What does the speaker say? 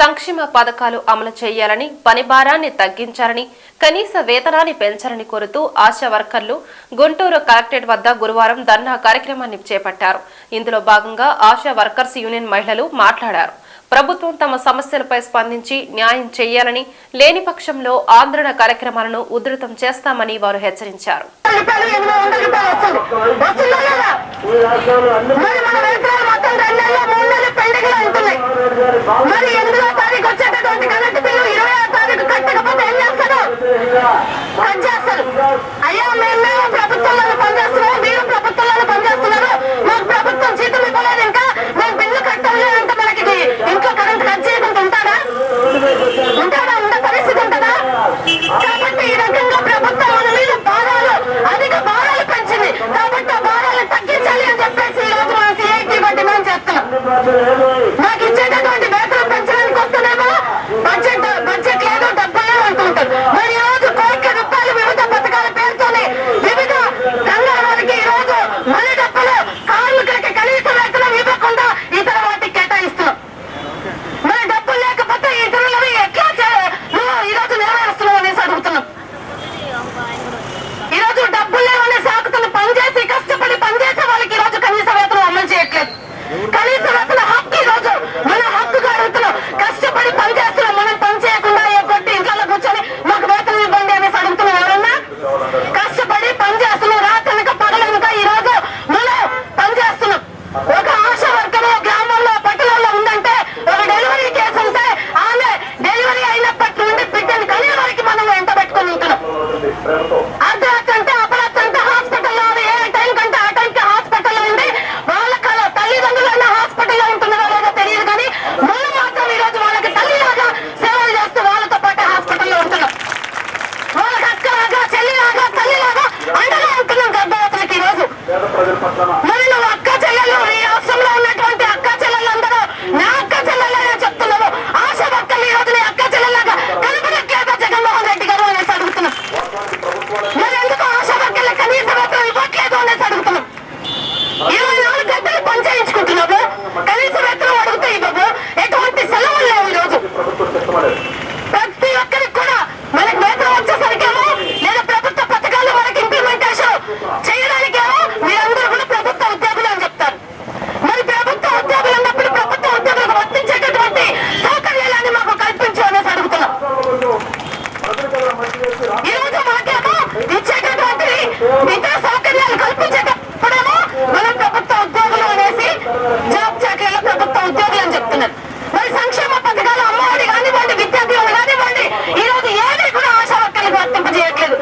సంక్షేమ పథకాలు అమలు చేయాలని పని భారాన్ని తగ్గించాలని కనీస వేతనాన్ని పెంచాలని కోరుతూ ఆశా వర్కర్లు గుంటూరు కలెక్టరేట్ వద్ద గురువారం ధర్నా కార్యక్రమాన్ని చేపట్టారు. ఇందులో భాగంగా ఆశా వర్కర్స్ యూనియన్ మహిళలు మాట్లాడారు. ప్రభుత్వం తమ సమస్యలపై స్పందించి న్యాయం చేయాలని లేని పక్షంలో ఆందోళన కార్యక్రమాలను ఉధృతం చేస్తామని వారు హెచ్చరించారు. పనిచేస్తారు. అయ్యా మేము ప్రభుత్వంలో పనిచేస్తున్నాము మీరు ప్రభుత్వంలో పనిచేస్తున్నారు. మాకు ప్రభుత్వం జీతం ఇవ్వలేదు ఇంకా మేము బిల్లు కట్టలేదు అంటే మనకి ఇంకా కరెంట్ కట్ చేయకుండా ఉంటాడా? ఉంటాడా? ఉన్న పరిస్థితి ఉంటుందా? కాబట్టి ఈ రకంగా ప్రభుత్వం మన మీద భారాలు అధిక భారాలు పెంచింది. కాబట్టి ఆ భారాలు తగ్గించాలి అని చెప్పేసి ఈ రోజు మనం సిఐటి డిమాండ్ చేస్తున్నాం. なるほど。చేయించుకుంటున్నావు కనీస వేతనం అడుగుతాయి బాబు? ఎటువంటి సెలవులు లేవు ఈ